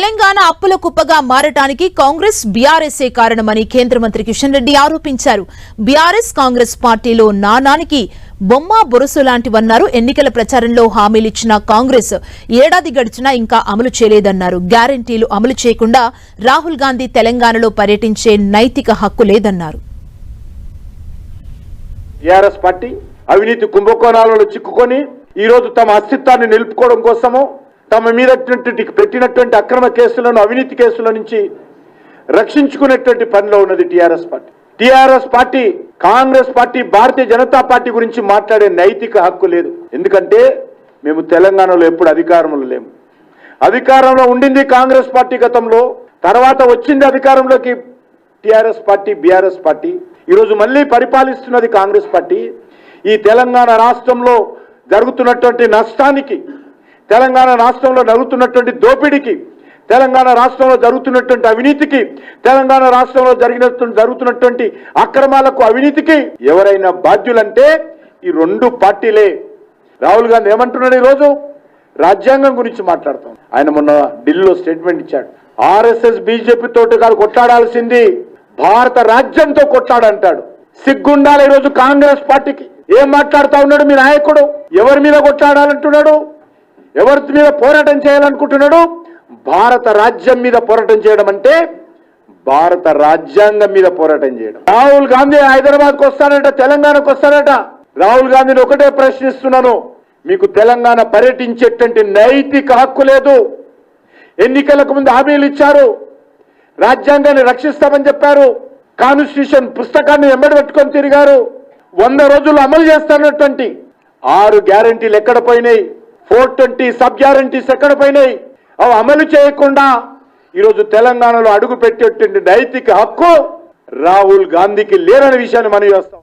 తెలంగాణ అప్పుల కుప్పగా మారటానికి కాంగ్రెస్ బీఆర్ఎస్ఏ కారణమని కేంద్ర మంత్రి కిషన్ రెడ్డి ఆరోపించారు. బీఆర్ఎస్ కాంగ్రెస్ పార్టీలో నానానికి బొమ్మ బొరుసు లాంటివన్నారు. ఎన్నికల ప్రచారంలో హామీలిచ్చిన కాంగ్రెస్ ఏడాది గడిచినా ఇంకా అమలు చేయలేదన్నారు. గ్యారంటీలు అమలు చేయకుండా రాహుల్ గాంధీ తెలంగాణలో పర్యటించే నైతిక హక్కు లేదన్నారు. పార్టీ అవినీతి కుంభకోణాలలో చిక్కుకొని ఈ రోజు తమ అస్తిత్వాన్ని నిలుపుకోవడం కోసము తమ మీద పెట్టినటువంటి అక్రమ కేసులను అవినీతి కేసుల నుంచి రక్షించుకునేటువంటి పనిలో ఉన్నది TRS party. TRS party Congress party Bharatiya Janata party గురించి మాట్లాడే నైతిక హక్కు లేదు. ఎందుకంటే మేము తెలంగాణలో ఎప్పుడు అధికారంలో లేము. అధికారంలో ఉండింది కాంగ్రెస్ పార్టీ గతంలో తర్వాత వచ్చింది అధికారంలోకి టిఆర్ఎస్ పార్టీ బీఆర్ఎస్ పార్టీ. ఈరోజు మళ్ళీ పరిపాలిస్తున్నది కాంగ్రెస్ పార్టీ. ఈ తెలంగాణ రాష్ట్రంలో జరుగుతున్నటువంటి నష్టానికి తెలంగాణ రాష్ట్రంలో జరుగుతున్నటువంటి దోపిడీకి తెలంగాణ రాష్ట్రంలో జరుగుతున్నటువంటి అవినీతికి తెలంగాణ రాష్ట్రంలో జరిగిన జరుగుతున్నటువంటి అక్రమాలకు అవినీతికి ఎవరైనా బాధ్యులంటే ఈ రెండు పార్టీలే. రాహుల్ గాంధీ ఏమంటున్నాడు ఈరోజు? రాజ్యాంగం గురించి మాట్లాడతాం. ఆయన మొన్న ఢిల్లీలో స్టేట్మెంట్ ఇచ్చాడు. ఆర్ఎస్ఎస్ బీజేపీ తోటి కాదు కొట్లాడాల్సింది. భారత రాజ్యంతో కొట్లాడంటాడు. సిగ్గుండాలి ఈరోజు కాంగ్రెస్ పార్టీకి. ఏం మాట్లాడుతా ఉన్నాడు మీ నాయకుడు? ఎవరి మీద కొట్లాడాలంటున్నాడు? ఎవరి మీద పోరాటం చేయాలనుకుంటున్నాడు? భారత రాజ్యం మీద పోరాటం చేయడం అంటే భారత రాజ్యాంగం మీద పోరాటం చేయడం. రాహుల్ గాంధీ హైదరాబాద్కు వస్తాడట తెలంగాణకు వస్తాడట. రాహుల్ గాంధీని ఒకటే ప్రశ్నిస్తున్నాను. మీకు తెలంగాణ పర్యటించేటువంటి నైతిక హక్కు లేదు. ఎన్నికలకు ముందు హామీలు ఇచ్చారు. రాజ్యాంగాన్ని రక్షిస్తామని చెప్పారు. కాన్స్టిట్యూషన్ పుస్తకాన్ని వెంబడి పెట్టుకొని తిరిగారు. వంద రోజులు అమలు చేస్తున్నటువంటి ఆరు గ్యారంటీలు ఎక్కడ పోయినాయి? ఫోర్ ట్వంటీ సబ్ గ్యారంటీస్ ఎక్కడ పోయినాయి అవి అమలు చేయకుండా ఈరోజు తెలంగాణలో అడుగు పెట్టేటువంటి నైతిక హక్కు రాహుల్ గాంధీకి లేరనే విషయాన్ని మనం చేస్తాం.